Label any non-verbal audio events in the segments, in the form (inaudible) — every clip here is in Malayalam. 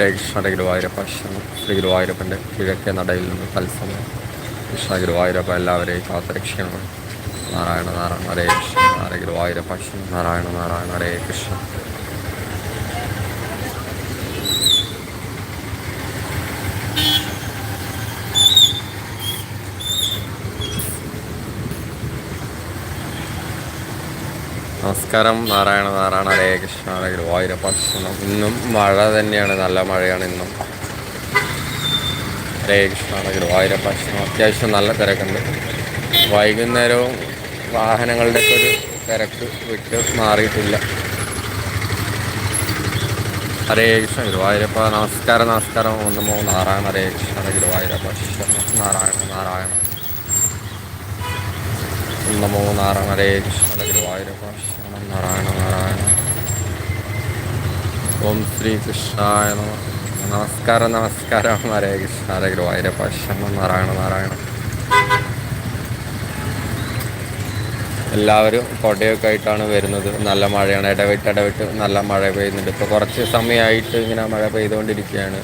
ഹരേ കൃഷ്ണ ഗുരുവായൂരപ്പ ശ്രീ ഗുരുവായൂരപ്പന്റെ കിഴക്കേ നടയിൽ നിന്ന് തത്സമയം കൃഷ്ണ ഗുരുവായൂരപ്പ എല്ലാവരെയും കാത്തരക്ഷിക്കണം നാരായണ നാരായണ ഹരേ കൃഷ്ണ ഹരേ ഗുരുവായൂരപ്പ നാരായണ നാരായണ ഹരേ കൃഷ്ണ. നമസ്കാരം. നാരായണ നാരായണ. ഹരേ കൃഷ്ണ. ഹരേ ഗുരുവായൂരപ്പ. ശരണം ഇന്നും മഴ തന്നെയാണ്. നല്ല മഴയാണ് ഇന്നും. ഹരേ കൃഷ്ണ ഹരേ ഗുരുവായൂരപ്പ. ശരണം അത്യാവശ്യം നല്ല തിരക്കുണ്ട്. വൈകുന്നേരവും വാഹനങ്ങളുടെ ഒരു തിരക്ക് വിട്ട് മാറിയിട്ടില്ല. ഹരേ കൃഷ്ണ ഗുരുവായൂരപ്പ. നമസ്കാരം നമസ്കാരം. ഒന്ന് മൂന്ന് നാരായണ ഹരേ കൃഷ്ണ ഹരേ ഗുരുവായൂരപ്പ. നാരായണ നാരായണ. നമോ നാരായണ കൃഷ്ണ ഗുരുവായൂരപ്പ നാരായണ നാരായണ. ഓം ശ്രീ കൃഷ്ണായ നമ നമസ്കാരം നമസ്കാരം. ഹരേ കൃഷ്ണ ഹരേ ഗുരുവായൂരപ്പ നാരായണ നാരായണ. എല്ലാവരും കൊടയൊക്കെ ആയിട്ടാണ് വരുന്നത്. നല്ല മഴയാണ്. ഇടവിട്ട് ഇടവിട്ട് നല്ല മഴ പെയ്യുന്നുണ്ട്. ഇപ്പോൾ കുറച്ച് സമയമായിട്ട് ഇങ്ങനെ മഴ പെയ്തുകൊണ്ടിരിക്കുകയാണ്.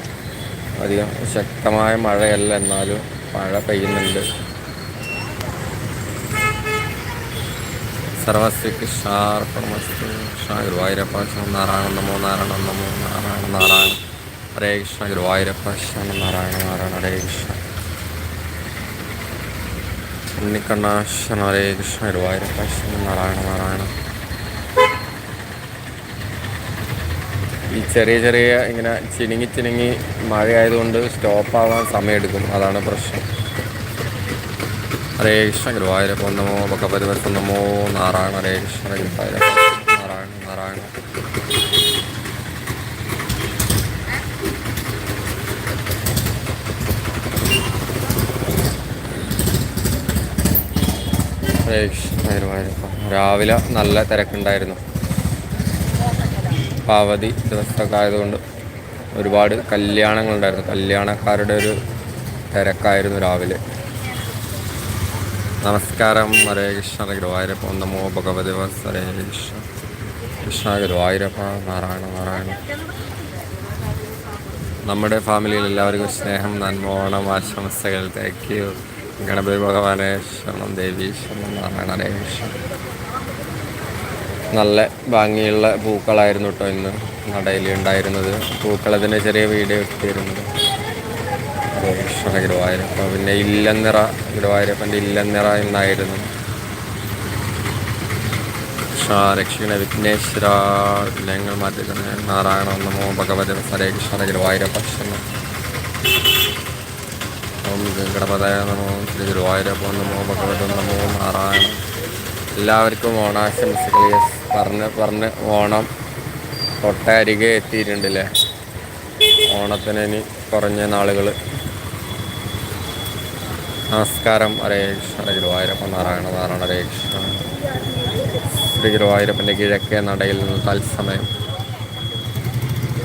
അധികം ശക്തമായ മഴയല്ല. എന്നാലും മഴ പെയ്യുന്നുണ്ട്. സർവസ്വ കൃഷ്ണാർപ്പണമസ്തു കൃഷ്ണ ഗുരുവായൂരപ്പ നാരായണ നമോ നാരായണ നമോ നാരായണ നാരായണ. ഹരേ കൃഷ്ണ ഗുരുവായൂരപ്പ ശരണം നാരായണ നാരായണ ഹരേ കൃഷ്ണ. ഉണ്ണിക്കണ്ണ ശരണം ഹരേ കൃഷ്ണ ഗുരുവായൂരപ്പ ശരണം നാരായണ നാരായണ. ഈ ചെറിയ ചെറിയ ഇങ്ങനെ ചിനുങ്ങി ചിനുങ്ങി മഴയായതുകൊണ്ട് സ്റ്റോപ്പാവാൻ സമയമെടുക്കും. അതാണ് പ്രശ്നം. ഹരേ കൃഷ്ണ ഗുരുവായൂരപ്പം നമോ ഭഗവതി നമോ നാരായണ ഹരേ കൃഷ്ണ ഗുരുവായൂരപ്പ നാരായണ നാരായണ. ഹരേ കൃഷ്ണ ഗുരുവായൂരപ്പ രാവിലെ നല്ല തിരക്കുണ്ടായിരുന്നു. അവധി ദിവസമൊക്കെ ആയതുകൊണ്ട് ഒരുപാട് കല്യാണങ്ങളുണ്ടായിരുന്നു. കല്യാണക്കാരുടെ ഒരു തിരക്കായിരുന്നു രാവിലെ. നമസ്കാരം. ഹരേ കൃഷ്ണ. ഗുരുവായൂരപ്പ നമോ ഭഗവതി ഹരേ കൃഷ്ണ. കൃഷ്ണ ഗുരുവായൂരപ്പ. നാരായണ നാരായണ. നമ്മുടെ ഫാമിലിയിൽ എല്ലാവർക്കും സ്നേഹം നന്മോണം ആശംസകൾ. താങ്ക് യു ഗണപതി ഭഗവാനെ ശരണം ദേവി ശരണം നാരായണ ഹരേ കൃഷ്ണ. നല്ല ഭംഗിയുള്ള പൂക്കളായിരുന്നു കേട്ടോ ഇന്ന് നടയിൽ ഉണ്ടായിരുന്നത്. പൂക്കളതിന്റെ ചെറിയ വീഡിയോ ഇട്ടിരുന്നത്. ഹരേ കൃഷ്ണ ഗുരുവായൂരപ്പ. പിന്നെ ഇല്ലന്നിറ ഗുരുവായൂരപ്പന്റെ ഇല്ലെന്നിറ എന്നായിരുന്നു ക്ഷണ വിഘ്നേശ്വര ലയങ്ങൾ മാറ്റിക്കണേ നാരായണ നമോ ഭഗവതി ഹരേ കൃഷ്ണ ഗുരുവായൂരപ്പ ഓം ഗണപതയ നമോ ശ്രീ ഗുരുവായൂരപ്പ നമോ ഭഗവതി നമോ നാരായണ എല്ലാവർക്കും ഓണാശംസകൾ. യെസ് പറഞ്ഞ് പറഞ്ഞ് ഓണം തൊട്ടരികെ എത്തിയിട്ടുണ്ടല്ലേ ഓണത്തിന് ഇനി കുറഞ്ഞ നാളുകൾ നമസ്കാരം. കൃഷ്ണ. ഹരേ ഗുരുവായൂരപ്പ നാരായണ നാരായണ കൃഷ്ണ. ശ്രീ ഗുരുവായൂരപ്പന്റെ കിഴക്കേ നടയിൽ നിന്ന് തത്സമയം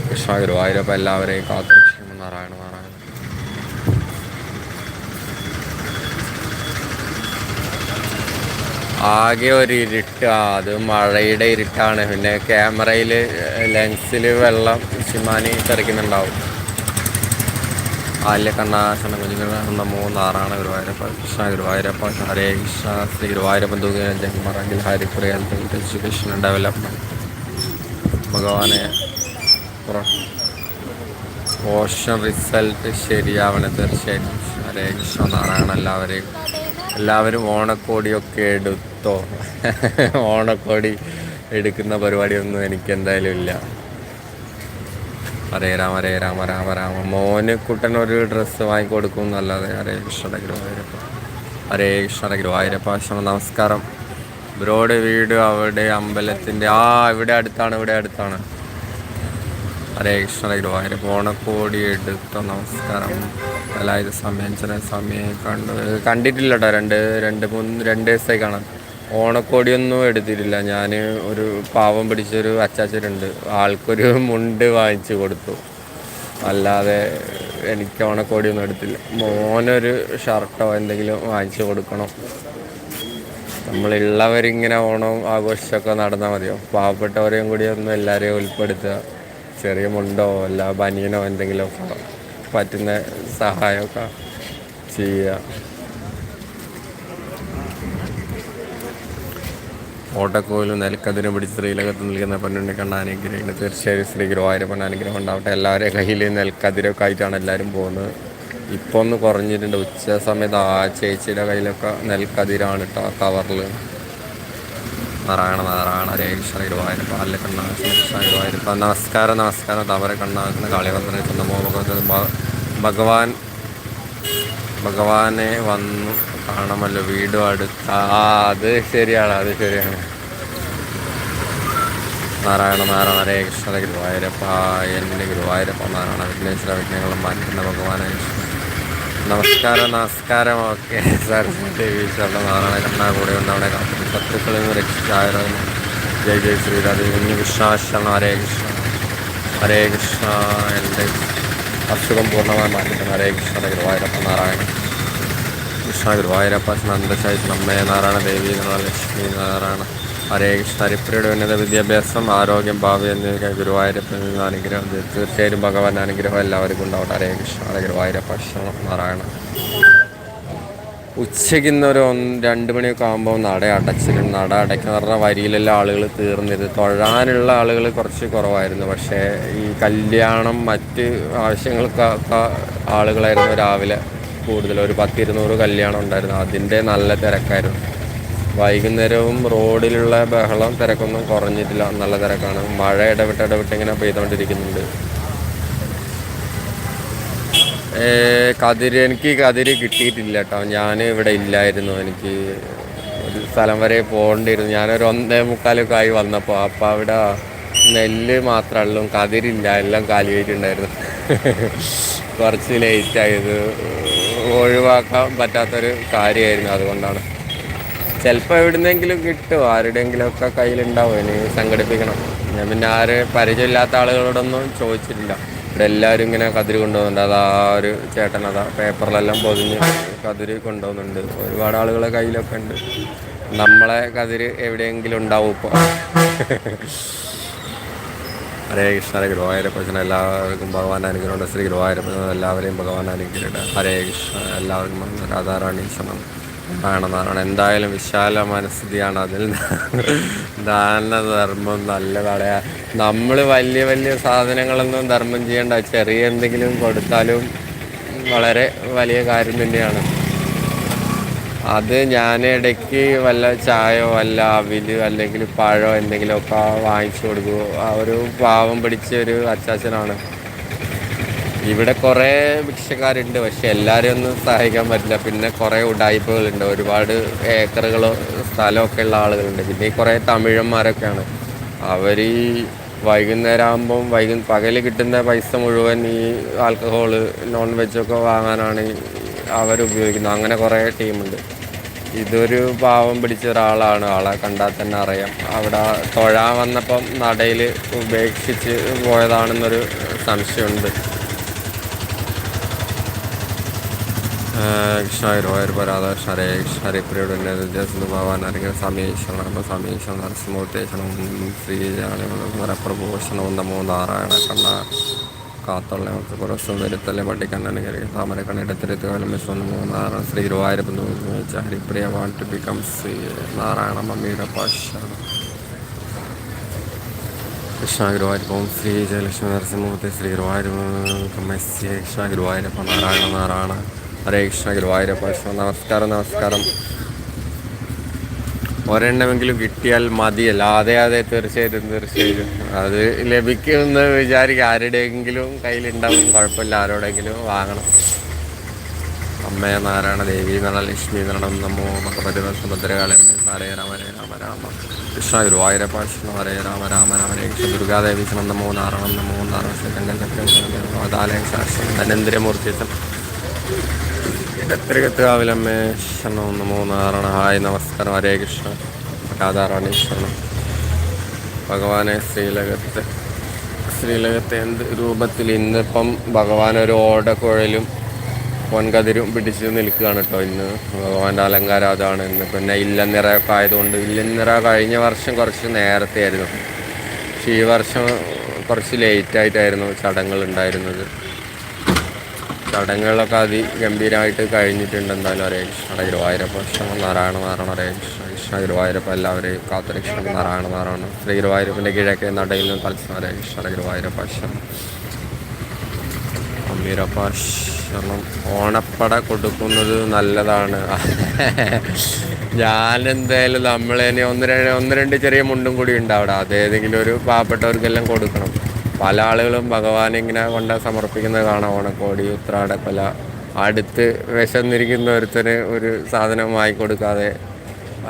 കൃഷ്ണ ഗുരുവായൂരപ്പ എല്ലാവരെയും കാത്തുരക്ഷിക്കുമ്പോൾ നാരായണ നാരായണ. ആകെ ഒരു ഇരുട്ട്. അത് മഴയുടെ ഇരുട്ടാണ്. പിന്നെ ക്യാമറയിൽ ലെൻസിൽ വെള്ളം ചിമാനി തെറിക്കുന്നുണ്ടാവും ആല്യ കണ്ണാശന കുഞ്ഞുങ്ങൾ നമോ നാരായണ ഗുരുവായൂരപ്പ കൃഷ്ണ ഗുരുവായൂരപ്പ ഹരേ കൃഷ്ണ ശ്രീ ഗുരുവായൂരപ്പൻ തൂകിയ ജന്മറങ്കിൽ ഹരിപ്പുറയാൽ എഡ്യൂക്കേഷൻ ഡെവലപ്മെന്റ് ഭഗവാനെ പോഷൻ റിസൾട്ട് ശരിയാവണേ തീർച്ചയായിട്ടും. ഹരേ കൃഷ്ണ നാരായണ എല്ലാവരെയും എല്ലാവരും ഓണക്കോടിയൊക്കെ എടുത്തോ? ഓണക്കോടി എടുക്കുന്ന പരിപാടിയൊന്നും എനിക്ക് എന്തായാലും ഇല്ല. ഹരേ രാമ ഹരേ രാമ രാമ രാമ. മോന് കുട്ടൻ ഒരു ഡ്രസ്സ് വാങ്ങിക്കൊടുക്കും എന്നല്ലാതെ ഹരേ കൃഷ്ണ ഗുരുവായൂരപ്പ ഹരേ കൃഷ്ണ ഗുരുവായൂരപ്പ ശ്രമ നമസ്കാരം. ബ്രോഡ് വീട് അവിടെ അമ്പലത്തിന്റെ ആ ഇവിടെ അടുത്താണ് ഇവിടെ അടുത്താണ്. ഹരേ കൃഷ്ണ ഗുരുവായൂരപ്പ ഓണക്കോടി എടുത്ത നമസ്കാരം. അതായത് സമയം ചില സമയം കണ്ടു. കണ്ടിട്ടില്ല കേട്ടോ രണ്ട് രണ്ട് മൂന്ന് രണ്ട് ദിവസമായി കാണാൻ. ഓണക്കോടിയൊന്നും എടുത്തിട്ടില്ല. ഞാൻ ഒരു പാവം പിടിച്ചൊരു അച്ചാച്ചനുണ്ട്. ആൾക്കൊരു മുണ്ട് വാങ്ങിച്ചു കൊടുത്തു. അല്ലാതെ എനിക്ക് ഓണക്കോടിയൊന്നും എടുത്തില്ല. മോനൊരു ഷർട്ടോ എന്തെങ്കിലും വാങ്ങിച്ചു കൊടുക്കണം. നമ്മളുള്ളവരിങ്ങനെ ഓണം ആഘോഷിച്ചൊക്കെ നടന്നാൽ മതിയോ? പാവപ്പെട്ടവരെയും കൂടി ഒന്ന് എല്ലാവരെയും ഉൾപ്പെടുത്തുക. ചെറിയ മുണ്ടോ അല്ല ബനിയനോ എന്തെങ്കിലുമൊക്കെ പറ്റുന്ന സഹായമൊക്കെ ചെയ്യുക. ഓട്ടക്കോലും നെൽക്കതിരും പിടിച്ച് സ്ത്രീലകത്ത് നിൽക്കുന്ന പെണ്ണുണ്ണി കണ്ട അനുഗ്രഹിക്കുന്നത് തീർച്ചയായും ശ്രീ ഗുരുവായൂരപ്പൻ അനുഗ്രഹം ഉണ്ടാവട്ടെ. എല്ലാവരുടെയും കയ്യിൽ നെൽക്കതിരൊക്കെ ആയിട്ടാണ് എല്ലാവരും പോകുന്നത്. ഇപ്പോൾ ഒന്ന് കുറഞ്ഞിട്ടുണ്ട്. ഉച്ച സമയത്ത് ആ ചേച്ചിയുടെ കയ്യിലൊക്കെ നെൽക്കതിരാണ് കേട്ടോ കവറിൽ നാരായണ നാരായണ ഹരേ കൃഷ്ണ ഗുരുവായൂരപ്പ അല്ല കണ്ണാശന ഗുരുവായൂരപ്പ നമസ്കാരം നമസ്കാരം. തവരെ കണ്ണാക്കുന്ന കാളിവർദ്ധന ഭ- ഭഗവാൻ ഭഗവാനെ വന്നു കാണാമല്ലോ വീടും അടുത്ത ആ അത് ശരിയാണ് അത് ശരിയാണ്. നാരായണ നാരായണ ഹരേ കൃഷ്ണ ഗുരുവായൂരപ്പ എന്റെ ഗുരുവായൂരപ്പ നാരായണ വിഘ്നേശ്വര വിഘ്നങ്ങളും മാറ്റുന്ന ഭഗവാനെ. നമസ്കാരം നമസ്കാരം ഓക്കെ. സരസ്വതി ഈശ്വരുടെ നാരായണ കണ്ണ കൂടെ ഉണ്ടവിടെ കാത്തു ശത്രുക്കളിൽ നിന്ന് രക്ഷിച്ചായിരുന്നു ജയ് ജയ് ശ്രീരാധി കുഞ്ഞു വിശ്വാസം ഹരേ കൃഷ്ണ. ഹരേ കൃഷ്ണ. എന്റെ അസുഖം പൂർണമായി മാറ്റിക്കണം ഹരേ കൃഷ്ണ ഗുരുവായൂരപ്പ നാരായണ കൃഷ്ണ ഗുരുവായൂരപ്പ നന്ദശായി നമ്മയെ നാരായണ ദേവി ലക്ഷ്മി നാരായണ ഹരേ കൃഷ്ണ ഹരിപ്രിയുടെ ഉന്നത വിദ്യാഭ്യാസം ആരോഗ്യം ഭാവി എന്നിവയ്ക്ക് ഗുരുവായൂരപ്പിൽ നിന്ന് അനുഗ്രഹം തീർ- തീർച്ചയായും ഭഗവാൻ അനുഗ്രഹം എല്ലാവർക്കും ഉണ്ടാവട്ടെ. ഹരേ കൃഷ്ണ ഹരേ ഗുരുവായൂരപ്പ നാരായണ. ഉച്ചയ്ക്ക് ഇന്നൊരു ഒന്ന് രണ്ട് മണിയൊക്കെ ആകുമ്പോൾ നട അടച്ചിരുന്നു നട അടയ്ക്കുന്ന വരിയിലെല്ലാം ആളുകൾ തീർന്നിരുന്നു. തൊഴാനുള്ള ആളുകൾ കുറച്ച് കുറവായിരുന്നു. പക്ഷേ ഈ കല്യാണം മറ്റ് ആവശ്യങ്ങൾക്കൊക്കെ ആളുകളായിരുന്നു രാവിലെ കൂടുതൽ. ഒരു പത്തിരുന്നൂറ് കല്യാണം ഉണ്ടായിരുന്നു. അതിന്റെ നല്ല തിരക്കായിരുന്നു. വൈകുന്നേരവും റോഡിലുള്ള ബഹളം തിരക്കൊന്നും കുറഞ്ഞിട്ടില്ല. നല്ല തിരക്കാണ്. മഴ ഇടവിട്ട് ഇടവിട്ട് ഇങ്ങനെ പെയ്തുകൊണ്ടിരിക്കുന്നുണ്ട് കതിര് എനിക്ക് കതിര് കിട്ടിയിട്ടില്ല കേട്ടോ. ഞാൻ ഇവിടെ ഇല്ലായിരുന്നു. എനിക്ക് ഒരു സ്ഥലം വരെ പോകേണ്ടിയിരുന്നു. ഞാനൊരു ഒന്നേ മുക്കാലൊക്കെ ആയി വന്നപ്പോൾ അപ്പോൾ അവിടെ നെല്ല് മാത്രമേ കതിരില്ല. എല്ലാം കാലിയായിട്ടുണ്ടായിരുന്നു (laughs) കുറച്ച് ലേറ്റായത് ഒഴിവാക്കാൻ പറ്റാത്തൊരു കാര്യമായിരുന്നു അതുകൊണ്ടാണ്. ചിലപ്പോൾ എവിടുന്നെങ്കിലും കിട്ടും. ആരുടെയെങ്കിലുമൊക്കെ കയ്യിലുണ്ടാവും. ഇനി സംഘടിപ്പിക്കണം. ഞാൻ പിന്നെ ആരെ പരിചയമില്ലാത്ത ആളുകളോടൊന്നും ചോദിച്ചിട്ടില്ല. ഇവിടെ എല്ലാവരും ഇങ്ങനെ കതിര് കൊണ്ടുപോകുന്നുണ്ട്. അത് ആ ഒരു ചേട്ടൻ അതാ പേപ്പറിലെല്ലാം പൊതിഞ്ഞ് കതിര് കൊണ്ടുപോകുന്നുണ്ട്. ഒരുപാട് ആളുകളെ കയ്യിലൊക്കെ ഉണ്ട്. നമ്മളെ കതിര് എവിടെയെങ്കിലും ഉണ്ടാവും ഇപ്പോൾ ഹരേ കൃഷ്ണ ഹരേ എല്ലാവർക്കും ഭഗവാൻ അനുഗ്രഹമുണ്ട് ശ്രീ ഗുരുവായൂരപ്പച്ചൻ എല്ലാവരെയും ഭഗവാൻ അനുഗ്രഹമുണ്ട് ഹരേ കൃഷ്ണ. എല്ലാവർക്കും രാധാറാണി ശരണം നാരായണ എന്തായാലും വിശാല മനസ്ഥിതിയാണ് അതിൽ. ദാനധർമ്മം നല്ലതാണ്. നമ്മൾ വലിയ വലിയ സാധനങ്ങളൊന്നും ധർമ്മം ചെയ്യേണ്ട. ചെറിയ എന്തെങ്കിലും കൊടുത്താലും വളരെ വലിയ കാര്യം തന്നെയാണ്. അത് ഞാൻ ഇടയ്ക്ക് വല്ല ചായയോ വല്ല അവിൽ അല്ലെങ്കിൽ പഴമോ എന്തെങ്കിലുമൊക്കെ വാങ്ങിച്ചു കൊടുക്കും. ആ ഒരു പാവം പിടിച്ച ഒരു അച്ചാച്ചനാണ്. ഇവിടെ കുറേ ഭിക്ഷക്കാരുണ്ട് പക്ഷെ എല്ലാവരും ഒന്നും സഹായിക്കാൻ പറ്റില്ല. പിന്നെ കുറേ ഉടായ്പകളുണ്ട്. ഒരുപാട് ഏക്കറുകളോ സ്ഥലമൊക്കെ ഉള്ള ആളുകളുണ്ട്. പിന്നെ ഈ കുറേ തമിഴന്മാരൊക്കെയാണ്. അവർ ഈ വൈകുന്നേരം ആകുമ്പം വൈകു പകൽ കിട്ടുന്ന പൈസ മുഴുവൻ ഈ ആൽക്കഹോൾ നോൺ വെജൊക്കെ വാങ്ങാനാണ് അവരുപയോഗിക്കുന്നത് അങ്ങനെ കുറേ ടീമുണ്ട്. ഇതൊരു പാവം പിടിച്ച ഒരാളാണ്. ആളെ കണ്ടാൽ തന്നെ അറിയാം. അവിടെ തൊഴാൻ വന്നപ്പം നടയിൽ ഉപേക്ഷിച്ച് പോയതാണെന്നൊരു സംശയമുണ്ട്. കൃഷ്ണ ഗുരുവായൂർ പരാധാകൃഷ്ണ ഹരേ കൃഷ്ണ ഹരിപ്രിയുടെ ഉന്നതജസ്തു ഭഗവാൻ അറിയ സമീക്ഷണം അപ്പോൾ സമീക്ഷണം നരസിംഹോത്തേഷണം വരപ്രഭൂഷണവും നമോ നാരായണ കണ്ണ കാത്തുള്ള കുറച്ചും വരുത്തല്ലേ പട്ടിക്കണ്ണ അനുകരിക്കും താമരക്കണ്ണിടത്തിരുത്തുകാലം നമോ നാരായണ ശ്രീ ഗുരുവായൂരപ്പൻ വെച്ച Haripriya want to become Shri Narayana മമ്മിയുടെ പാശാണ് കൃഷ്ണ ഗുരുവായൂരപ്പം ശ്രീ ജയലക്ഷ്മി നരസിംഹമൂർത്തി ശ്രീ ഗുരുവായൂരപ്പം കൃഷ്ണ ഗുരുവായൂരപ്പ നാരായണ നാരായണ. ഹരേ കൃഷ്ണ ഗുരുവായൂരപ്പ നമസ്കാരം നമസ്കാരം ഒരെണ്ണമെങ്കിലും കിട്ടിയാൽ മതിയല്ല അതെ അതെ തീർച്ചയായിട്ടും തീർച്ചയായിട്ടും അത് ലഭിക്കുമെന്ന് വിചാരിക്കുക ആരുടെയെങ്കിലും കയ്യിലുണ്ടാവും കുഴപ്പമില്ല ആരോടെങ്കിലും വാങ്ങണം അമ്മേ നാരായണ ദേവി നള ലക്ഷ്മി നരണം നമ്മോ ഭഗവതി സുഭദ്രകാളമ്മ ഹരേ രാമ ഹരേ രാമ രാമ കൃഷ്ണ ഗുരുവായൂരപ്പ കൃഷ്ണ ഹരേ രാമ രാമ രാമ ഹരേ കൃഷ്ണ ദുർഗാദേവി ശരണം നമോ നാരായണം നമോ നാരായണ ശ്രീരംഗൻ ചക്രം അതാലയം ശാസ്ത്രം ധനേന്ദ്രമൂർത്തി ഇടത്തിരികത്തുകാവിലമ്മേ ശരണം നമോ നാരായണ ഹായ് നമസ്കാരം ഹരേ കൃഷ്ണ രാധാറാണി ശരണം ഭഗവാനെ ശ്രീലകത്ത് ശ്രീലകത്തെ എന്ത് രൂപത്തിൽ ഇന്നിപ്പം ഭഗവാൻ ഒരു ഓടക്കുഴലും പൊൻകതിരും പിടിച്ച് നിൽക്കുകയാണ് കേട്ടോ ഇന്ന്. ഭഗവാന്റെ അലങ്കാരം അതാണ് ഇന്ന്. പിന്നെ ഇല്ലനിറയൊക്കെ ആയതുകൊണ്ട് ഇല്ലനിറ കഴിഞ്ഞ വർഷം കുറച്ച് നേരത്തെ ആയിരുന്നു പക്ഷേ ഈ വർഷം കുറച്ച് ലേറ്റായിട്ടായിരുന്നു ചടങ്ങുകൾ ഉണ്ടായിരുന്നത്. ചടങ്ങുകളൊക്കെ അതിഗംഭീരമായിട്ട് കഴിഞ്ഞിട്ടുണ്ട്. എന്തായാലും ഒരേ കൃഷ്ണ ഗുരുവായൂരപ്പ കൃഷ്ണ നാരായണ നാരായണ ഒരേ കൃഷ്ണ കൃഷ്ണ ഗുരുവായൂരപ്പ എല്ലാവരെയും കാത്തുരക്ഷണം നാരായണ നാരായണ. ശ്രീ ഗുരുവായൂരപ്പന്റെ കിഴക്കേ നടയിൽ നിന്ന് തത്സം ഒരേ കൃഷ്ണ ഗുരുവായൂരപ്പ ഇഷ്ടം ഗംഭീരപ്പ ഇഷ്ടം ഓണപ്പട കൊടുക്കുന്നത് നല്ലതാണ്. ഞാൻ എന്തായാലും നമ്മളതിന് ഒന്ന് രണ്ട് ഒന്ന് രണ്ട് ചെറിയ മുണ്ടും കൂടി ഉണ്ട് അവിടെ. അത് ഏതെങ്കിലും ഒരു പാവപ്പെട്ടവർക്കെല്ലാം കൊടുക്കണം. പല ആളുകളും ഭഗവാൻ ഇങ്ങനെ കൊണ്ട് സമർപ്പിക്കുന്നത് കാണാം. ഓണക്കോടി ഉത്രാടക്കൊല അടുത്ത് വിശന്നിരിക്കുന്ന ഒരുത്തന് ഒരു സാധനം വാങ്ങിക്കൊടുക്കാതെ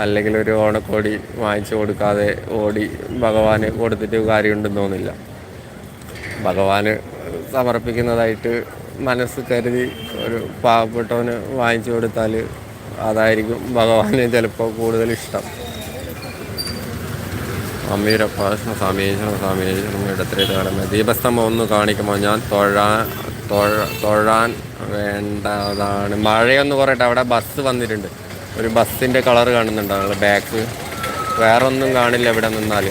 അല്ലെങ്കിൽ ഒരു ഓണക്കോടി വാങ്ങിച്ചു കൊടുക്കാതെ ഓടി ഭഗവാന് കൊടുത്തിട്ട് കാര്യമുണ്ടെന്ന് തോന്നില്ല. ഭഗവാന് സമർപ്പിക്കുന്നതായിട്ട് മനസ്സ് കരുതി ഒരു പാവപ്പെട്ടവന് വാങ്ങിച്ചു കൊടുത്താൽ അതായിരിക്കും ഭഗവാന് ചിലപ്പോൾ കൂടുതൽ ഇഷ്ടം. അമ്മീരപ്പാശന സമീചനം സമീചനം ഇടത്തിലെ തകടമേ ദീപസ്തംഭം ഒന്ന് കാണിക്കുമ്പോൾ ഞാൻ തൊഴാൻ തൊഴ തൊഴാൻ വേണ്ടതാണ്. മഴയൊന്ന് കുറയട്ടെ അവിടെ ബസ് വന്നിട്ടുണ്ട്. ഒരു ബസ്സിന്റെ കളർ കാണുന്നുണ്ട് നിങ്ങൾ ബാക്ക്. വേറൊന്നും കാണില്ല ഇവിടെ നിന്നാൽ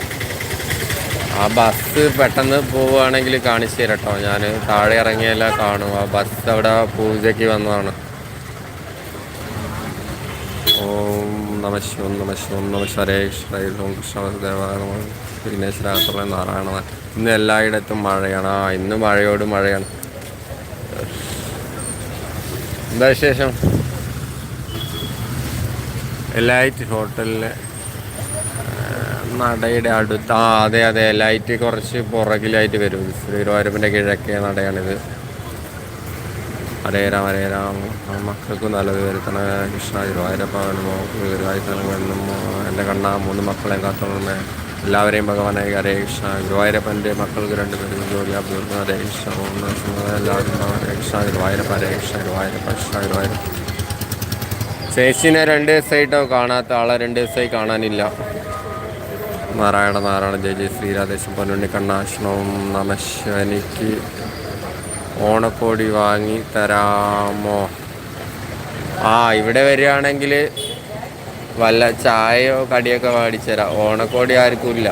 ആ ബസ് പെട്ടെന്ന് പോവുകയാണെങ്കിൽ കാണിച്ചു തരട്ടോ. ഞാൻ താഴെ ഇറങ്ങിയല്ല കാണും ആ ബസ് അവിടെ പൂജയ്ക്ക് വന്നതാണ് ഓം നമ ശിവം നമ ശിവം നമ ശരേശ്വരൈ ഓം കൃഷ്ണദേവായ വിഘ്നേശ്വരാത്ര നാരായണ ഇന്ന് എല്ലായിടത്തും മഴയാണ് ആ ഇന്ന് മഴയോട് മഴയാണ് എന്താ വിശേഷം എല്ലായിട്ട് ഹോട്ടലിലെ നടയുടെ അടുത്ത് ആ അതെ അതെ ലൈറ്റ് കുറച്ച് പുറകിലായിട്ട് വരും ശ്രീരോരപ്പിന്റെ കിഴക്കേ നടയാണിത് ഹരേ രാം ഹരേ രാം. മക്കൾക്ക് നല്ലത്. വരുത്തണ കൃഷ്ണ ഗുരുവായൂരപ്പ ഗുരുവായൂരെന്നും എന്റെ കണ്ണ മൂന്ന് മക്കളെ കാത്തോളമേ എല്ലാവരെയും ഭഗവാനായി ഹരേ കൃഷ്ണ. ഗുരുവായൂരപ്പന്റെ മക്കൾക്ക് രണ്ട് പേരും ജോലി. അഭ്യർത്ഥന ഹരേ കൃഷ്ണ. എല്ലാവരും ഹരേ കൃഷ്ണ. ഗുരുവായൂരപ്പ ഹരേ കൃഷ്ണ. ഗുരുവായൂരപ്പ കൃഷ്ണ. ഗുരുവായൂരപ്പ ചേച്ചിനെ രണ്ട് ദിവസമായിട്ടോ കാണാത്ത ആളെ രണ്ട് ദിവസമായി കാണാനില്ല. നാരായണ നാരായണ ജയ ജയ ശ്രീരാധേശം പൊന്നുണ്ണി കണ്ണാശ്രമം നമശ എനിക്ക് ഓണക്കോടി വാങ്ങി തരാമോ? ആ ഇവിടെ വരികയാണെങ്കിൽ വല്ല ചായയോ കടിയൊക്കെ മേടിച്ചുതരാം ഓണക്കോടി ആർക്കും ഇല്ല.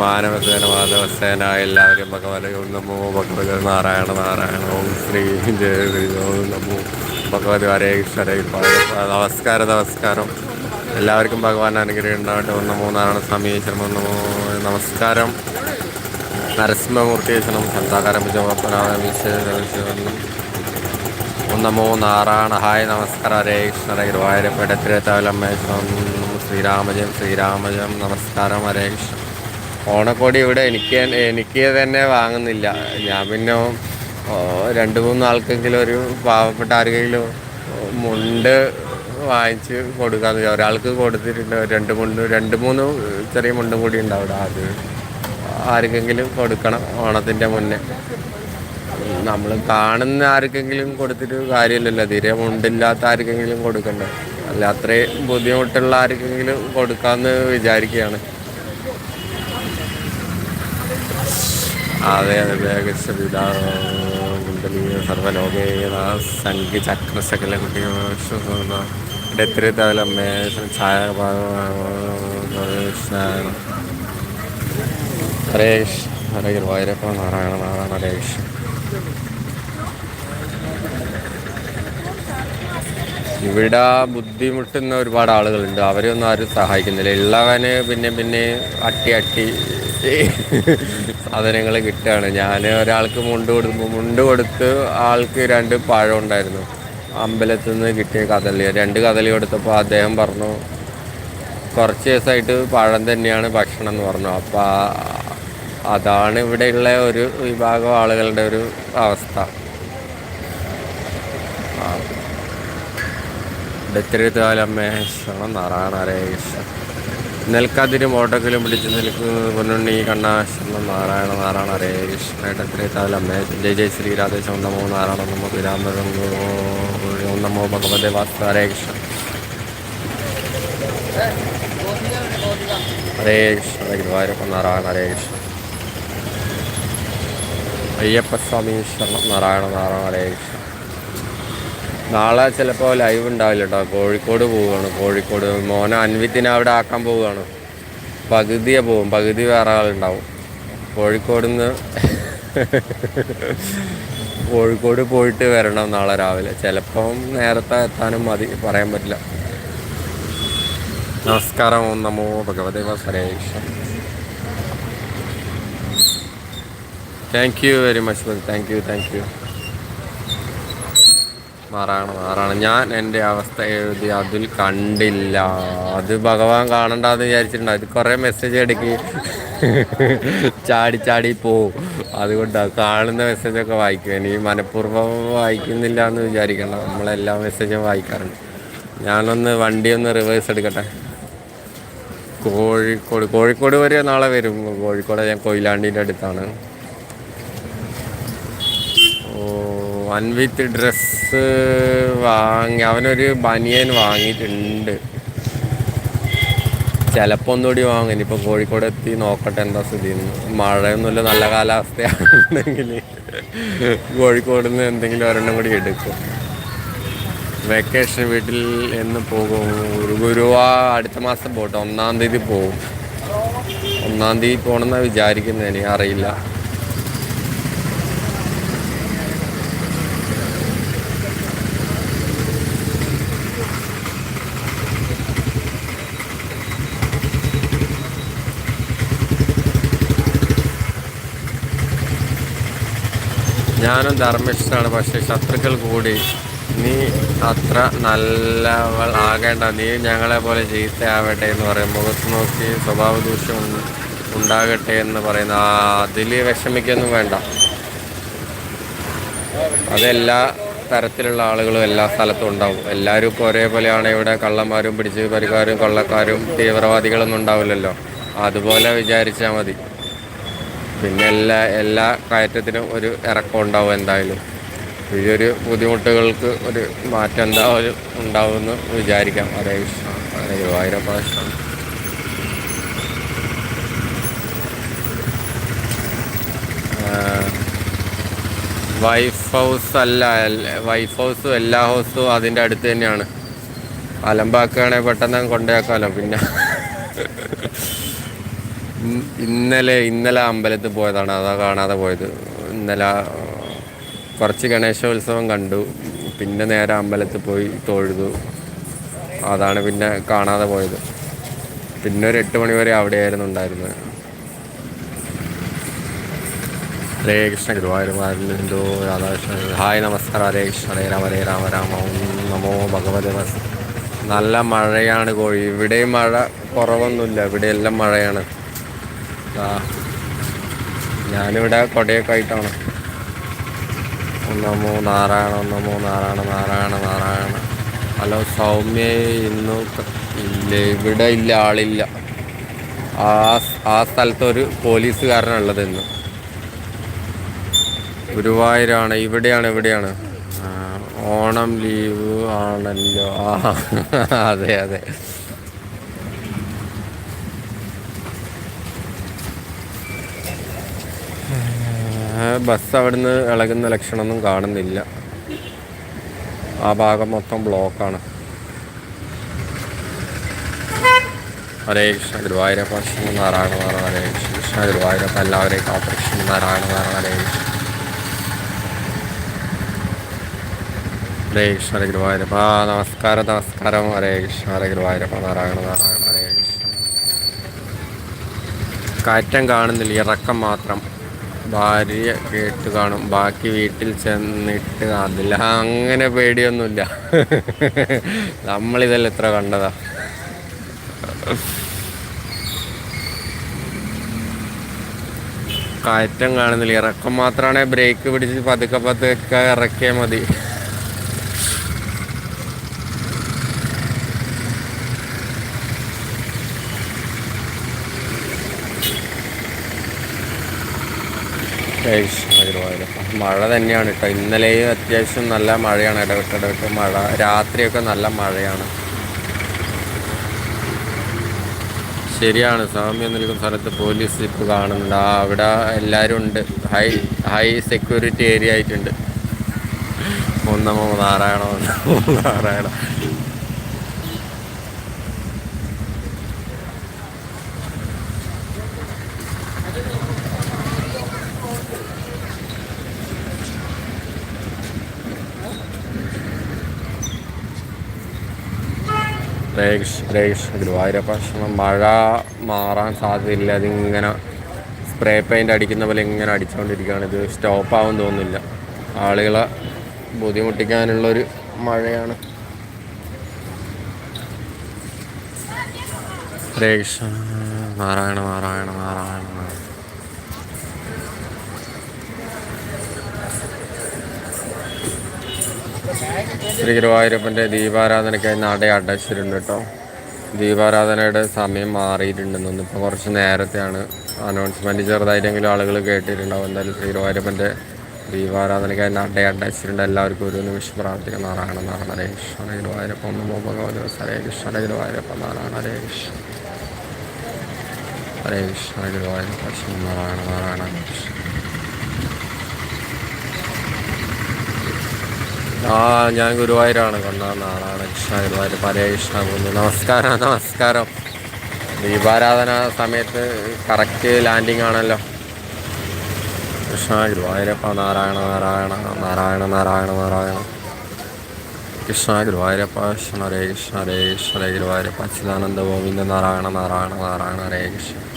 മാനവസേന മാധവസേന എല്ലാവരും ഭഗവാനെ ഓം നമോ ഭഗവത് നാരായണ നാരായണ ഓം ശ്രീ ജയ ശ്രീ നമോ ഭഗവതി ഹരേ നമസ്കാരം നമസ്കാരം. എല്ലാവർക്കും ഭഗവാൻ അനുഗ്രഹം ഉണ്ടാവട്ടെ. ഒന്ന് മൂന്നാറാണ് സ്വാമി നമസ്കാരം. നരസിംഹമൂർത്തി ശരണം ശാന്താകാരം ഓം നമോ നാരായണ ഹായ് നമസ്കാരം. ഹരേ കൃഷ്ണ ഗുരുവായൂരപ്പ ഗുരുവായൂരപ്പേടത്തിലെത്താവലമ്മേശ്വരം ശ്രീരാമജയം ശ്രീരാമജയം. നമസ്കാരം ഹരേ കൃഷ്ണ. ഓണക്കോടി ഇവിടെ എനിക്ക് എനിക്ക് തന്നെ വാങ്ങുന്നില്ല. ഞാൻ പിന്നെ രണ്ട് മൂന്ന് ആൾക്കെങ്കിലും ഒരു പാവപ്പെട്ട ആർക്കെങ്കിലും മുണ്ട് വാങ്ങിച്ച് കൊടുക്കാന്ന് ഒരാൾക്ക് കൊടുത്തിട്ടുണ്ട്. രണ്ട് മുണ്ട് രണ്ട് മൂന്ന് ചെറിയ മുണ്ടും കൂടി ഉണ്ടാവും അത് ആർക്കെങ്കിലും കൊടുക്കണം ഓണത്തിന്റെ മുന്നേ. നമ്മൾ കാണുന്ന ആർക്കെങ്കിലും കൊടുത്തിട്ട് കാര്യമില്ലല്ലോ. തീരെ മുണ്ടില്ലാത്ത ആർക്കെങ്കിലും കൊടുക്കണ്ടേ. അല്ല അത്രയും ബുദ്ധിമുട്ടുള്ള ആർക്കെങ്കിലും കൊടുക്കാമെന്ന് വിചാരിക്കുകയാണ്. അതെ അതെ വേഗശ്വരിത കുണ്ടലീയ കുട്ടികൾ സംഖ്യ ചക്രശകല കുട്ടികളമ്മേ ഹരേഷ് ഹരേ ഗുരുവായൂരപ്പ നാരായണ നാരായണ ഹരേഷ് ഇവിടെ ബുദ്ധിമുട്ടുന്ന ഒരുപാട് ആളുകളുണ്ട്. അവരെയൊന്നും ആരും സഹായിക്കുന്നില്ല. ഉള്ളവന് പിന്നെ പിന്നെ അട്ടി അട്ടി സാധനങ്ങൾ കിട്ടുകയാണ്. ഞാൻ ഒരാൾക്ക് മുണ്ട് കൊടുക്കുമ്പോൾ മുണ്ട് കൊടുത്ത് ആൾക്ക് രണ്ട് പഴം ഉണ്ടായിരുന്നു. അമ്പലത്തിൽ നിന്ന് കിട്ടിയ കദളി. രണ്ട് കദളി കൊടുത്തപ്പോൾ അദ്ദേഹം പറഞ്ഞു കുറച്ച് ദിവസമായിട്ട് പഴം തന്നെയാണ് ഭക്ഷണം എന്ന് പറഞ്ഞു. അപ്പോൾ അതാണ് ഇവിടെയുള്ള ഒരു വിഭാഗം ആളുകളുടെ ഒരു അവസ്ഥ. ഡെത്തിരുത്താലമ്മേ ശരണം നാരായണ ഹരേ കൃഷ്ണ നെൽക്കതിരും ഓട്ടക്കിലും പിടിച്ച് നിൽക്കുന്നത് പൊന്നുണ്ണി കണ്ണ നാരായണ നാരായണ ഹരേ കൃഷ്ണ ഡെത്തിരുത്താലമ്മേ ജയ ജയ ശ്രീ രാധേശം നമോ നാരായണ നമോ ശ്രീരാമ നമോ ഭഗവതേ വാസ്ത കൃഷ്ണ ഹരേ കൃഷ്ണ ഗുരുവായൂരപ്പ നാരായണ ഹരേ കൃഷ്ണ അയ്യപ്പസ്വാമി ശരണം നാരായണ നാരായണ നാളെ ചിലപ്പോൾ ലൈവ് ഉണ്ടാവില്ല കേട്ടോ കോഴിക്കോട് പോവുകയാണ്. കോഴിക്കോട് മോനെ അൻവിത്തിനെ അവിടെ ആക്കാൻ പോവുകയാണ്. പകുതിയെ പോവും. പകുതി വേറെ ആളുണ്ടാവും. കോഴിക്കോട് നിന്ന് കോഴിക്കോട് പോയിട്ട് വരണം നാളെ രാവിലെ. ചിലപ്പം നേരത്തെ എത്താനും മതി. പറയാൻ പറ്റില്ല. നമസ്കാരം. നമോ ഭഗവതേ വസരേഷ thank you very much thank you thank you മാറാണ് മാറാണ്. ഞാൻ എന്റെ അവസ്ഥ എഴുതി അതിൽ കണ്ടില്ല. അത് ഭഗവാൻ കാണണ്ടെന്ന് വിചാരിച്ചിട്ടുണ്ട്. അത് കുറേ മെസ്സേജ് ഇടയ്ക്ക് (laughs) ചാടി ചാടി പോവും. അതുകൊണ്ടാണ് കാണുന്ന മെസ്സേജൊക്കെ വായിക്കും. ഇനി മനഃപൂർവം വായിക്കുന്നില്ല എന്ന് വിചാരിക്കണം. നമ്മളെല്ലാ മെസ്സേജും വായിക്കാറുണ്ട്. ഞാനൊന്ന് വണ്ടി ഒന്ന് റിവേഴ്സ് എടുക്കട്ടെ? കോഴിക്കോട് കോഴിക്കോട് വരെ നാളെ വരും. കോഴിക്കോട് ഞാൻ കൊയിലാണ്ടീന്റെ അടുത്താണ്. വൺ വിത്ത് ഡ്രസ്സ് വാങ്ങി അവനൊരു ബനിയൻ വാങ്ങിയിട്ടുണ്ട്. ചിലപ്പോൾ ഒന്നുകൂടി വാങ്ങും ഇനിയിപ്പോൾ കോഴിക്കോട് എത്തി നോക്കട്ടെ എന്താ സ്ഥിതി. മഴയൊന്നുമില്ല നല്ല കാലാവസ്ഥയാണെന്നുണ്ടെങ്കിൽ കോഴിക്കോട് നിന്ന് എന്തെങ്കിലും ഒരെണ്ണം കൂടി എടുക്കും. വെക്കേഷൻ വീട്ടിൽ എന്ന് പോകും. ഒരു ഗുരുവ അടുത്ത മാസം പോട്ടെ ഒന്നാം തീയതി പോകും ഒന്നാം തീയതി പോകണമെന്നാണ് വിചാരിക്കുന്നത് എനിക്ക് അറിയില്ല. ഞാനും ധർമ്മിഷ്ഠനാണ് പക്ഷെ ശത്രുക്കൾ കൂടി. നീ അത്ര നല്ലവൾ ആകേണ്ട നീ ഞങ്ങളെ പോലെ ചീത്തയാവട്ടെ എന്ന് പറയും. മുഖത്ത് നോക്കി സ്വഭാവ ദൂഷ്യം ഉണ്ടാകട്ടെ എന്ന് പറയുന്ന അതിൽ വിഷമിക്കൊന്നും വേണ്ട. അതെല്ലാ തരത്തിലുള്ള ആളുകളും എല്ലാ സ്ഥലത്തും ഉണ്ടാവും. എല്ലാവരും ഇപ്പോൾ ഒരേപോലെയാണ്. ഇവിടെ കള്ളന്മാരും പിടിച്ച് പരിക്കാരും കൊള്ളക്കാരും തീവ്രവാദികളൊന്നും ഉണ്ടാവില്ലല്ലോ. അതുപോലെ വിചാരിച്ചാൽ മതി. പിന്നെ എല്ലാ എല്ലാ കയറ്റത്തിനും ഒരു ഇറക്കം ഉണ്ടാവും എന്തായാലും. ഈ ഒരു ബുദ്ധിമുട്ടുകൾക്ക് ഒരു മാറ്റം എന്തായാലും ഉണ്ടാവുമെന്ന് വിചാരിക്കാം. അതേ ഗുരുവായൂരപ്പ ഇഷ്ടം വൈഫ് ഹൗസ് അല്ല വൈഫ് ഹൗസും എല്ലാ ഹൗസും അതിന്റെ അടുത്ത് തന്നെയാണ്. അലമ്പാക്കുകയാണെങ്കിൽ പെട്ടെന്ന് കൊണ്ടുപോയാക്കാമല്ലോ പിന്നെ. ഇന്നലെ ഇന്നലെ അമ്പലത്തിൽ പോയതാണ്. അതാ കാണാതെ പോയത്. ഇന്നലെ കുറച്ച് ഗണേശോത്സവം കണ്ടു. പിന്നെ നേരെ അമ്പലത്തിൽ പോയി തൊഴുതു. അതാണ് പിന്നെ കാണാതെ പോയത്. പിന്നെ ഒരു എട്ട് മണി വരെ അവിടെയായിരുന്നു ഉണ്ടായിരുന്നത്. ഹരേ കൃഷ്ണ ഗുരുവായൂരുമാരിന്തോ രാധാകൃഷ്ണ ഹായ് നമസ്കാരം. ഹരേ കൃഷ്ണ. ഹരേ രാമ ഹരേ രാമ രാമ. നമോ ഭഗവത് നല്ല മഴയാണ് കോഴി. ഇവിടെയും മഴ കുറവൊന്നുമില്ല. ഇവിടെയെല്ലാം മഴയാണ്. ഞാനിവിടെ കൊടയൊക്കെ ആയിട്ടാണ്. ഒന്നമോ നാരായണ ഒന്നമോ നാരായണ നാരായണ നാരായണ ഹലോ സൗമ്യ ഇന്ന് ഇല്ല ഇവിടെ ഇല്ല ആളില്ല. ആ ആ സ്ഥലത്ത് ഒരു പോലീസുകാരനുള്ളത് ഇന്ന്. ഗുരുവായൂരാണ് ഇവിടെയാണ് ഇവിടെയാണ്. ഓണം ലീവ് ആണല്ലോ. ആ അതെ അതെ. ബസ് അവിടുന്ന് ഇളകുന്ന ലക്ഷണമൊന്നും കാണുന്നില്ല. ആ ഭാഗം മൊത്തം ബ്ലോക്കാണ് ഹരേ കൃഷ്ണ ഗുരുവായൂരപ്പ കൃഷ്ണ നാരായണ നാരായണ ഹരേ കൃഷ്ണ കൃഷ്ണ ഗുരുവായൂരപ്പ എല്ലാവരെയും കാത്തകൃഷ്ണ നാരായണ നാരായണ ഹരേ കൃഷ്ണ. ഹരേ കൃഷ്ണ ഹരേ ഗുരുവായൂരപ്പ നമസ്കാരം നമസ്കാരം. ഹരേ കൃഷ്ണ ഹരേ ഗുരുവായൂരപ്പ നാരായണ നാരായണ ഹരേ കൃഷ്ണ. കാറ്റം കാണുന്നില്ല ഇറക്കം മാത്രം. ഭാര്യ കേട്ട് കാണും. ബാക്കി വീട്ടിൽ ചെന്നിട്ട് അതില്ല അങ്ങനെ പേടിയൊന്നുമില്ല. നമ്മളിതെല്ലാം എത്ര കണ്ടതാ. കയറ്റം കാണുന്നില്ല. ഇറക്കം മാത്രമാണെങ്കിൽ ബ്രേക്ക് പിടിച്ച് പതുക്കെ പതുക്കെ ഇറക്കിയാൽ മതി. മഴ തന്നെയാണ് കേട്ടോ. ഇന്നലെയും അത്യാവശ്യം നല്ല മഴയാണ്. ഇടവിട്ട് ഇടവിട്ട് മഴ രാത്രിയൊക്കെ നല്ല മഴയാണ്. ശരിയാണ്. സ്വാമി നിൽക്കുന്ന സ്ഥലത്ത് പോലീസ് ഇപ്പോൾ കാണുന്നുണ്ട്. ആ അവിടെ എല്ലാവരും ഉണ്ട്. ഹൈ ഹൈ സെക്യൂരിറ്റി ഏരിയ ആയിട്ടുണ്ട്. ഒന്നമ്മ നാരായണ ഒന്നമ്മ നാരായണ. രേഷ് രേഷ് ഗുരുവായൂരപ്പ ക്ഷമ മഴ മാറാൻ സാധ്യതയില്ല. അതിങ്ങനെ സ്പ്രേ പെയിന്റ് അടിക്കുന്ന പോലെ ഇങ്ങനെ അടിച്ചുകൊണ്ടിരിക്കുകയാണ് ഇത് സ്റ്റോപ്പാവും തോന്നുന്നില്ല. ആളുകളെ ബുദ്ധിമുട്ടിക്കാനുള്ളൊരു മഴയാണ്. രേഷ് മാറായണ മാറായണ നാരായണ ശ്രീ ഗുരുവായൂരപ്പന്റെ ദീപാരാധനയ്ക്കായി നട അടച്ചിട്ടുണ്ട് കേട്ടോ. ദീപാരാധനയുടെ സമയം മാറിയിട്ടുണ്ടെന്ന് ഇപ്പോൾ കുറച്ച് നേരത്തെയാണ് അനൗൺസ്മെന്റ് ചെറുതായിട്ടെങ്കിലും ആളുകൾ കേട്ടിട്ടുണ്ടാവും. എന്തായാലും ശ്രീ ഗുരുവായൂരപ്പന്റെ ദീപാരാധനയ്ക്കായി നട അടച്ചിട്ടുണ്ട്. എല്ലാവർക്കും ഒരു നിമിഷം പ്രാർത്ഥിക്കാം നാരായണ നാരായണ ഹരേ കൃഷ്ണ. ഗുരുവായൂരപ്പം നമോ ഭഗവതി ഹരേ കൃഷ്ണ ഗുരുവായൂരപ്പം നാരായണ ഹരേ കൃഷ്ണ. ഹരേ കൃഷ്ണ ഗുരുവായൂരപ്പ നാരായണ നാരായണ കൃഷ്ണ. ആ ഞാൻ ഗുരുവായൂരാണ്. കൊണ്ടുവന്ന ആളാണ്. കൃഷ്ണ ഗുരുവായൂർ. പരേ കൃഷ്ണ നമസ്കാരം നമസ്കാരം. ദീപാരാധന സമയത്ത് കറക്റ്റ് ലാൻഡിങ് ആണല്ലോ. കൃഷ്ണ ഗുരുവായൂരപ്പ നാരായണ നാരായണ നാരായണ നാരായണ നാരായണ. കൃഷ്ണ ഗുരുവായൂരപ്പ കൃഷ്ണ ഹരേ കൃഷ്ണ ഹരേ കൃഷ്ണ ഹരേ ഗുരുവായൂരപ്പ. അച്യുതാനന്ദ ഗോവിന്ദ നാരായണ നാരായണ നാരായണ ഹരേ കൃഷ്ണ.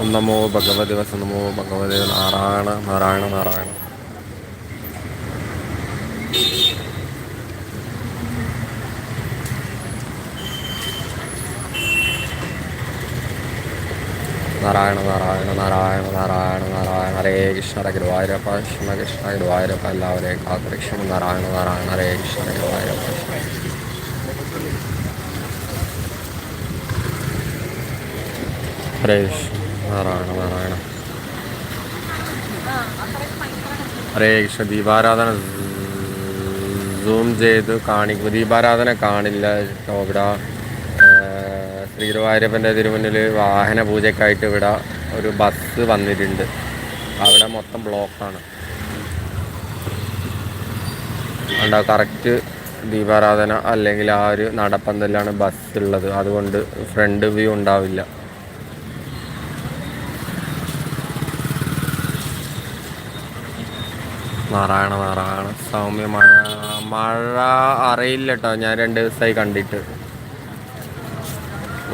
ഓം നമോ ഭഗവതി വസ നമോ ഭഗവതി നാരായണ നാരായണ നാരായണ. നാരായണ നാരായണ നാരായണ നാരായണ നാരായണ. ഹരേ കൃഷ്ണ ഗുരുവായൂരപ്പ. കൃഷ്ണ കൃഷ്ണ ഗുരുവായൂരപ്പ. എല്ലാവരെയും കാത്തുരക്ഷണം നാരായണ നാരായണ. ഹരേ കൃഷ്ണ ഗുരുവായൂരപ്പ. ഹരേ കൃഷ്ണ. നാരായണ നാരായണ. ഹരേ കൃഷ്ണ ദീപാരാധന. സൂം ചെയ്ത് കാണിക്കും. ദീപാരാധന കാണില്ല. ഇവിടെ ശ്രീ ഗുരുവായൂരപ്പന്റെ തിരുമുന്നിൽ വാഹന പൂജയ്ക്കായിട്ട് ഇവിടെ ഒരു ബസ് വന്നിട്ടുണ്ട്. അവിടെ മൊത്തം ബ്ലോക്കാണ്. അതുകൊണ്ട് കറക്റ്റ് ദീപാരാധന അല്ലെങ്കിൽ ആ ഒരു നടപ്പന്തലാണ് ബസ് ഉള്ളത്. അതുകൊണ്ട് ഫ്രണ്ട് വ്യൂ ഉണ്ടാവില്ല. നാരായണ നാരായണ സൗമ്യ മഴ. മഴ അറിയില്ല കേട്ടോ ഞാൻ രണ്ട് ദിവസമായി കണ്ടിട്ട്.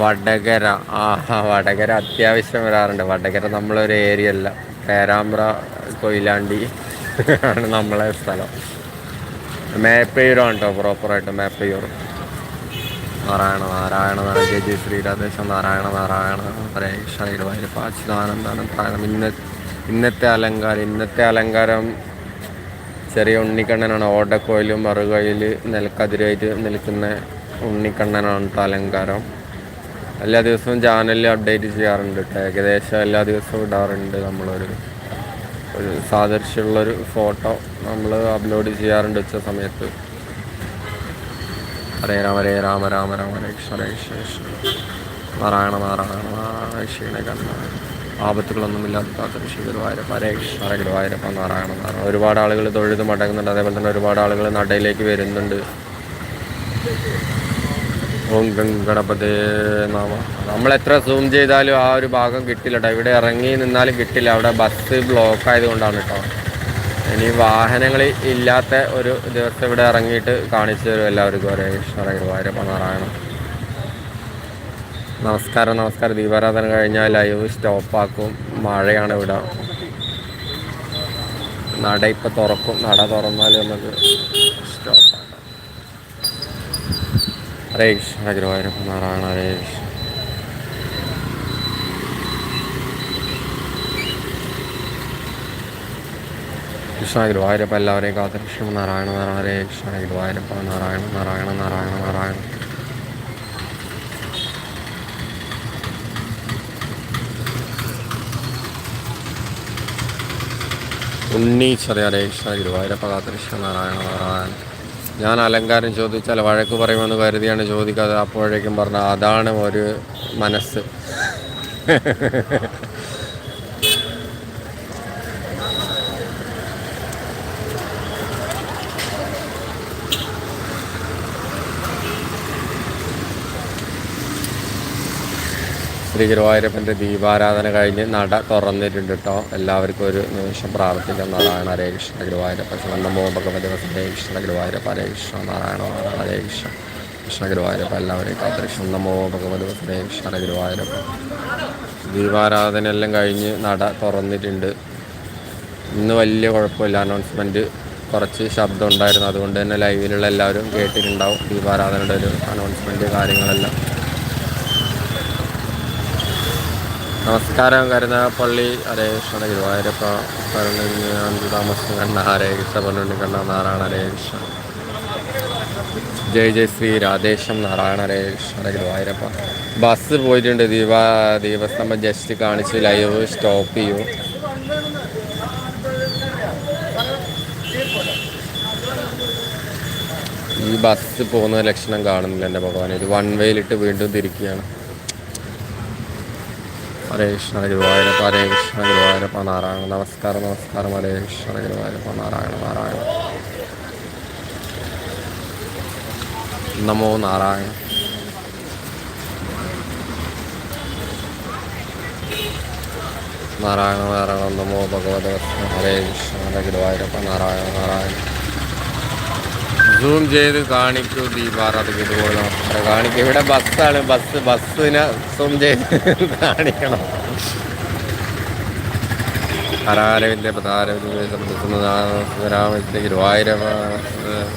വടകര ആ വടകര അത്യാവശ്യം വരാറുണ്ട്. വടകര നമ്മളൊരു ഏരിയ അല്ല പേരാമ്പ്ര കൊയിലാണ്ടി ആണ് നമ്മളെ സ്ഥലം. മേപ്പയൂരാണ് കേട്ടോ പ്രോപ്പറായിട്ട് മേപ്പയൂർ നാരായണ നാരായണ നാരായണ ജി ശ്രീരാധേശം നാരായണ നാരായണ ഹരേ കൃഷ്ണ പാച്ചിതാനന്ദാനം പ്രായം ഇന്ന ഇന്നത്തെ അലങ്കാരം ഇന്നത്തെ അലങ്കാരം ചെറിയ ഉണ്ണിക്കണ്ണനാണ് ഓടക്കോയിലും മറുകോയിൽ നെൽക്കതിരായിട്ട് നിൽക്കുന്ന ഉണ്ണിക്കണ്ണനാണ് കേട്ടോ അലങ്കാരം എല്ലാ ദിവസവും ചാനലിൽ അപ്ഡേറ്റ് ചെയ്യാറുണ്ട് കേട്ടോ ഏകദേശം എല്ലാ ദിവസവും ഇടാറുണ്ട് നമ്മളൊരു ഒരു സാദൃശ്യമുള്ളൊരു ഫോട്ടോ നമ്മൾ അപ്ലോഡ് ചെയ്യാറുണ്ട് ഉച്ച സമയത്ത് ഹരേ രാമ ഹരേ രാമ രാമ രാമ കൃഷ്ണ കൃഷ്ണ നാരായണ നാരായണ നാരായണ ക്ഷീണ കണ്ണ ആപത്തുകളൊന്നുമില്ലാത്ത ഹരേ കൃഷ്ണ ഹരേ ഗുരുവായൂരപ്പ നാരായണ നാരായണ. ഒരുപാട് ആളുകൾ തൊഴുത് മടങ്ങുന്നുണ്ട് അതേപോലെ തന്നെ ഒരുപാട് ആളുകൾ നടയിലേക്ക് വരുന്നുണ്ട്. ഓം ഗണപതേ നാമ. എത്ര സൂം ചെയ്താലും ആ ഒരു ഭാഗം കിട്ടില്ല കേട്ടോ ഇവിടെ ഇറങ്ങി നിന്നാലും കിട്ടില്ല. അവിടെ ബസ് ബ്ലോക്ക് ആയതുകൊണ്ടാണ് കേട്ടോ ഇനി വാഹനങ്ങൾ ഇല്ലാത്ത ഒരു ദിവസം ഇവിടെ ഇറങ്ങിയിട്ട് കാണിച്ചു തരും എല്ലാവർക്കും. ഒരേ കൃഷ്ണ ഗുരുവായൂരപ്പ നാരായണ. നമസ്കാരം നമസ്കാരം. ദീപാരാധന കഴിഞ്ഞാൽ ലൈവ് സ്റ്റോപ്പാക്കും മഴയാണ് ഇവിടെ. നട ഇപ്പം തുറക്കും. നട തുറന്നാൽ നമുക്ക് സ്റ്റോപ്പാക്കാം ഹരേ കൃഷ്ണ നാരായണ ഹരേ കൃഷ്ണ ഗുരുവായൂരപ്പ എല്ലാവരെയും കാത്ത കൃഷ്ണ നാരായണ നാരായണ കൃഷ്ണ ഗുരുവായൂരപ്പ നാരായണ നാരായണ നാരായണ നാരായണ. ഉണ്ണീശ്വര ഹരേ കൃഷ്ണ ഗുരുവായൂരപ്പ കാത്ത കൃഷ്ണ നാരായണ നാരായണ ഞാൻ അലങ്കാരം ചോദിച്ചാൽ വഴക്ക് പറയുമെന്ന് കരുതിയാണ് ചോദിക്കാതെ അപ്പോഴേക്കും പറഞ്ഞ അതാണ് ഒരു മനസ്സ്. ശ്രീ ഗുരുവായൂരപ്പന്റെ ദീപാരാധന കഴിഞ്ഞ് നട തുറന്നിട്ടുണ്ട് കേട്ടോ. എല്ലാവർക്കും ഒരു നിമിഷം പ്രാർത്ഥിക്കാം. നാരായണ ഹരേ കൃഷ്ണ ഗുരുവായൂരപ്പ നമോ ഭഗവതി ഹരേ കൃഷ്ണ ഗുരുവായൂരപ്പ ഹരേ കൃഷ്ണ നാരായണ നാരായണ ഹരേ കൃഷ്ണ. കൃഷ്ണ ഗുരുവായൂരപ്പ എല്ലാവരെയും കാത്തിരിക്കണം നമോ ഭഗവതി ഹരേ കൃഷ്ണ ഗുരുവായൂരപ്പ. ദീപാരാധന എല്ലാം കഴിഞ്ഞ് നട തുറന്നിട്ടുണ്ട്. ഇന്ന് വലിയ കുഴപ്പമില്ല. അനൗൺസ്മെന്റ് കുറച്ച് ശബ്ദം ഉണ്ടായിരുന്നു. അതുകൊണ്ട് തന്നെ ലൈവിലുള്ള എല്ലാവരും കേട്ടിട്ടുണ്ടാവും. ദീപാരാധനയുടെ ഒരു അനൗൺസ്മെന്റ് കാര്യങ്ങളെല്ലാം. നമസ്കാരം കരുനാഗപ്പള്ളി ഹരേ കൃഷ്ണ ഗുരുവായൂരപ്പ പറഞ്ഞു താമസം കണ്ണ ഹരേ കൃഷ്ണ പൊന്നുണ്ണി കണ്ണ നാരായണ ഹരേ കൃഷ്ണ. ജയ് ജയ് ശ്രീ രാധേശം നാരായണ ഹരേ കൃഷ്ണ ഗുരുവായൂരപ്പ. ബസ് പോയിട്ടുണ്ട് ദീപ ദീപസ്തംഭം ജസ്റ്റ് കാണിച്ച് ലൈവ് സ്റ്റോപ്പ് ചെയ്യൂ. ഈ ബസ് പോകുന്ന ലക്ഷണം കാണുന്നില്ല എന്റെ ഭഗവാൻ ഒരു വൺ വേയിലിട്ട് വീണ്ടും തിരിക്കുകയാണ്. ഹരേ കൃഷ്ണ ഗുരുവായൂരപ്പ ഹരേ കൃഷ്ണ ഗുരുവായൂരപ്പ നാരായണ നമസ്കാരം നമസ്കാരം ഹരേ കൃഷ്ണ ഗുരുവായൂരപ്പ നാരായണ നാരായണ നമോ നാരായണ നാരായണ നാരായണ നമോ ഭഗവത ഹരേ കൃഷ്ണ ഹരേ ഗുരുവായൂരപ്പ നാരായണ നാരായണ സൂം ചെയ്ത് കാണിക്കൂ ദീപാർ അത് ഇതുപോലെ കാണിക്കും. ഇവിടെ ബസ്സാണ് ബസ് ബസ്സിനെ സൂം ചെയ്ത് കാണിക്കണം. ഹരാരവിന്റെ പ്രധാനമന്ത്രി ഗുരുവായൂര ഗുരുവായൂരമ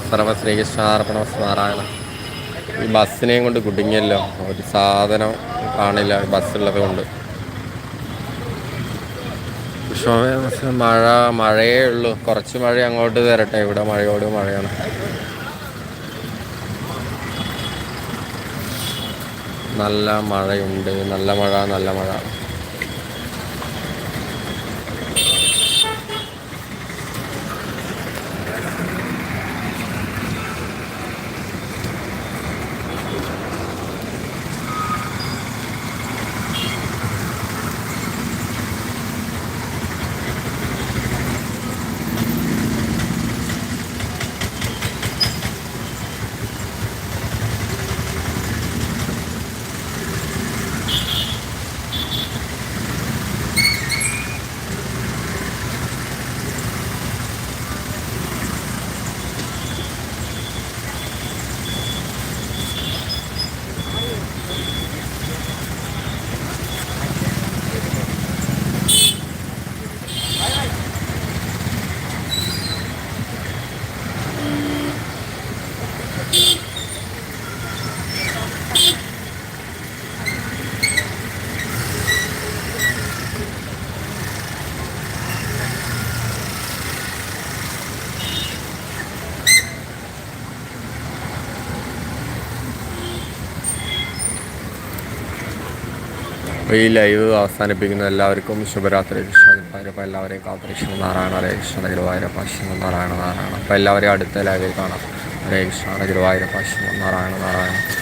സർവശ്രീകൃഷ്ണാർപ്പണ നാരായണ ഈ ബസ്സിനെയും കൊണ്ട് കുടുങ്ങിയല്ലോ. ഒരു സാധനം കാണില്ല ബസ്സുള്ളത് കൊണ്ട്. മഴ മഴയേ ഉള്ളൂ. കുറച്ച് മഴ അങ്ങോട്ട് തരട്ടെ ഇവിടെ മഴയോട് മഴയാണ്. നല്ല മഴയുണ്ട്. നല്ല മഴ നല്ല മഴ. ഈ ലൈവ് അവസാനിപ്പിക്കുന്ന എല്ലാവർക്കും ശുഭരാത്രി. കൃഷ്ണ ഗുരുവായൂരപ്പ എല്ലാവരെയും കാത്തരക്ഷണ നാരായണ ഹരേ കൃഷ്ണ ഗുരുവായൂരപ്പ ശിവ നാരായണ നാരായണ. അപ്പോൾ എല്ലാവരെയും അടുത്ത ലൈവിൽ കാണാം. ഹരേ കൃഷ്ണ ഗുരുവായൂരപ്പ ശിവ നാരായണ നാരായണ.